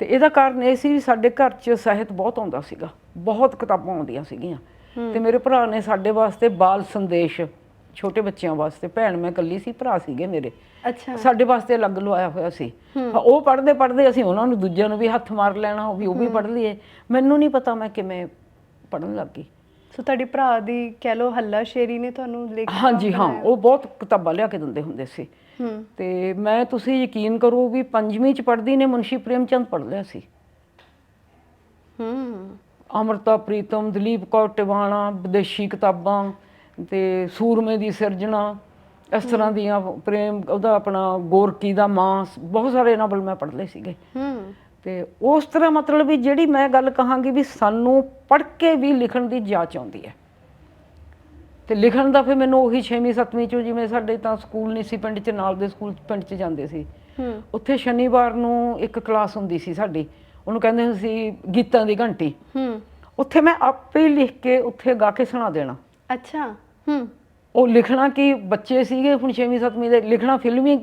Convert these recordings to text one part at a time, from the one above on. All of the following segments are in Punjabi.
ਤੇ ਇਹਦਾ ਕਾਰਨ ਇਹ ਸੀ ਵੀ ਸਾਡੇ ਘਰ 'ਚ ਸਾਹਿਤ ਬਹੁਤ ਆਉਂਦਾ ਸੀਗਾ। ਬਹੁਤ ਕਿਤਾਬਾਂ ਆਉਂਦੀਆਂ ਸੀਗੀਆਂ। ਤੇ ਮੇਰੇ ਭਰਾ ਨੇ ਸਾਡੇ ਵਾਸਤੇ ਬਾਲ ਸੰਦੇਸ਼ ਛੋਟੇ ਬੱਚਿਆਂ ਵਾਸਤੇ ਭੈਣ ਮੈਂ ਇਕੱਲੀ ਸੀ ਭਰਾ ਸੀਗੇ ਮੇਰੇ। ਅੱਛਾ। ਸਾਡੇ ਵਾਸਤੇ ਅਲੱਗ ਲਵਾਇਆ ਹੋਇਆ ਸੀ। ਉਹ ਪੜ੍ਹਦੇ ਪੜ੍ਹਦੇ ਅਸੀਂ ਉਹਨਾਂ ਨੂੰ ਦੂਜਿਆਂ ਨੂੰ ਵੀ ਹੱਥ ਮਾਰ ਲੈਣਾ ਉਹ ਵੀ ਉਹ ਵੀ ਪੜ੍ਹ ਲਈਏ। ਮੈਨੂੰ ਨਹੀਂ ਪਤਾ ਮੈਂ ਕਿਵੇਂ ਪੜ੍ਹਨ ਲੱਗ ਗਈ। ਸੋ ਤੁਹਾਡੇ ਭਰਾ ਦੀ ਕਹਿ ਲੋ ਹੱਲਾ ਸ਼ੇਰੀ ਨੇ ਤੁਹਾਨੂੰ ਲਿਖ ਹਾਂਜੀ ਹਾਂ ਉਹ ਬਹੁਤ ਕਿਤਾਬਾਂ ਲਿਆ ਕੇ ਦਿੰਦੇ ਹੁੰਦੇ ਸੀ। ਹੂੰ। ਤੇ ਮੈਂ ਤੁਸੀਂ ਯਕੀਨ ਕਰੋ ਵੀ ਪੰਜਵੀਂ ਚ ਪੜ੍ਹਦੀ ਨੇ ਮੁਨਸ਼ੀ ਪ੍ਰੇਮ ਚੰਦ ਪੜ੍ਹ ਲਿਆ ਸੀ। ਹੂੰ। ਅਮਰਤਾ ਪ੍ਰੀਤਮ ਦਲੀਪ ਕੌਰ ਟਿਵਾਣਾ ਵਿਦੇਸ਼ੀ ਕਿਤਾਬਾਂ ਤੇ ਸੂਰਮੇ ਦੀ ਸਿਰਜਣਾ ਇਸ ਤਰ੍ਹਾਂ ਦੀਆਂ ਪ੍ਰੇਮ ਉਹਦਾ ਆਪਣਾ ਗੋਰਕੀ ਦਾ ਮਾਂ ਬਹੁਤ ਸਾਰੇ ਨਾਵਲ ਮੈਂ ਪੜ੍ਹ ਲਏ ਸੀਗੇ। ਹੂੰ। ਤੇ ਉਸ ਤਰ੍ਹਾਂ ਮਤਲਬ ਵੀ ਜਿਹੜੀ ਮੈਂ ਗੱਲ ਕਹਾਂਗੀ ਵੀ ਸਾਨੂੰ ਪੜ੍ਹ ਕੇ ਵੀ ਲਿਖਣ ਦੀ ਜਾਚ ਆਉਂਦੀ ਹੈ। ਤੇ ਲਿਖਣ ਦਾ ਫਿਰ ਮੈਨੂੰ ਉਹੀ 6ਵੀਂ 7ਵੀਂ ਚੋਂ ਜਿਵੇਂ ਸਾਡੇ ਤਾਂ ਸਕੂਲ ਨਹੀਂ ਸੀ ਪਿੰਡ 'ਚ ਨਾਲ ਦੇ ਸਕੂਲ ਪਿੰਡ 'ਚ ਜਾਂਦੇ ਸੀ। ਉੱਥੇ ਸ਼ਨੀਵਾਰ ਨੂੰ ਇੱਕ ਕਲਾਸ ਹੁੰਦੀ ਸੀ ਸਾਡੀ ਉਹਨੂੰ ਕਹਿੰਦੇ ਹੁੰਦੇ ਸੀ ਗੀਤਾਂ ਦੀ ਘੰਟੀ। ਹੂੰ। ਉੱਥੇ ਮੈਂ ਆਪੇ ਲਿਖ ਕੇ ਉੱਥੇ ਗਾ ਕੇ ਸੁਣਾ ਦੇਣਾ। ਅੱਛਾ ਹੂੰ। ਉਹ ਲਿਖਣਾ ਕਿ ਬੱਚੇ ਸੀਗੇ ਹੁਣ 6ਵੀਂ 7ਵੀਂ ਦੇ ਲਿਖਣਾ ਫਿਲਮੀ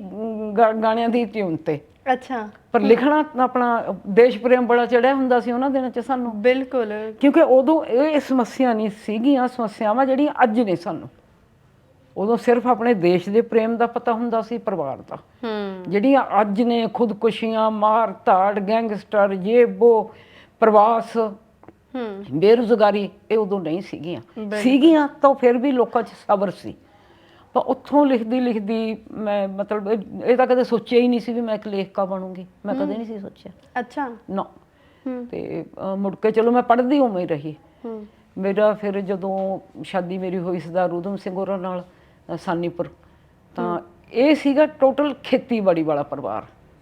ਗਾਣਿਆਂ ਦੀ ਟਿਊਨ ਤੇ। ਅੱਛਾ। ਪਰ ਲਿਖਣਾ ਆਪਣਾ ਦੇਸ਼ ਪ੍ਰੇਮ ਬੜਾ ਚੜਿਆ ਹੁੰਦਾ ਸੀ ਉਹਨਾਂ ਦਿਨਾਂ 'ਚ ਸਾਨੂੰ। ਬਿਲਕੁਲ। ਕਿਉਂਕਿ ਉਦੋਂ ਇਹ ਸਮੱਸਿਆ ਨਹੀਂ ਸੀਗੀਆਂ ਸਮੱਸਿਆਵਾਂ ਜਿਹੜੀਆਂ ਅੱਜ ਨੇ ਸਾਨੂੰ। ਉਦੋਂ ਸਿਰਫ ਆਪਣੇ ਦੇਸ਼ ਦੇ ਪ੍ਰੇਮ ਦਾ ਪਤਾ ਹੁੰਦਾ ਸੀ ਪਰਿਵਾਰ ਦਾ। ਹੂੰ। ਜਿਹੜੀਆਂ ਅੱਜ ਨੇ ਖੁਦਕੁਸ਼ੀਆਂ ਮਾਰ ਧਾੜ ਗੈਂਗਸਟਰ ਇਹ ਉਹ ਪ੍ਰਵਾਸ ਹੂੰ। ਬੇਰੁਜ਼ਗਾਰੀ ਇਹ ਉਦੋਂ ਨਹੀਂ ਸੀਗੀਆਂ। ਸੀਗੀਆਂ ਤਾਂ ਫਿਰ ਵੀ ਲੋਕਾਂ 'ਚ ਸਬਰ ਸੀ। ਪਰ ਉੱਥੋਂ ਲਿਖਦੀ ਲਿਖਦੀ ਮੈਂ ਮਤਲਬ ਇਹ- ਇਹ ਤਾਂ ਕਦੇ ਸੋਚਿਆ ਹੀ ਨਹੀਂ ਸੀ ਵੀ ਮੈਂ ਇੱਕ ਲੇਖਕਾ ਬਣੂੰਗੀ। ਮੈਂ ਕਦੇ ਨਹੀਂ ਸੀ ਸੋਚਿਆ। ਅੱਛਾ। ਨਾ। ਹੂੰ। ਤੇ ਮੁੜ ਕੇ ਚਲੋ ਮੈਂ ਪੜ੍ਹਦੀ ਉਵੇਂ ਹੀ ਰਹੀ। ਹੂੰ। ਮੇਰਾ ਫਿਰ ਜਦੋਂ ਸ਼ਾਦੀ ਮੇਰੀ ਹੋਈ ਸਰਦਾਰ ਊਧਮ ਸਿੰਘ ਹੋਰਾਂ ਨਾਲ ਅ, ਸਾਨੀਪੁਰ ਤਾਂ ਇਹ ਸੀਗਾ ਟੋਟਲ ਖੇਤੀਬਾੜੀ ਵਾਲਾ ਪਰਿਵਾਰ।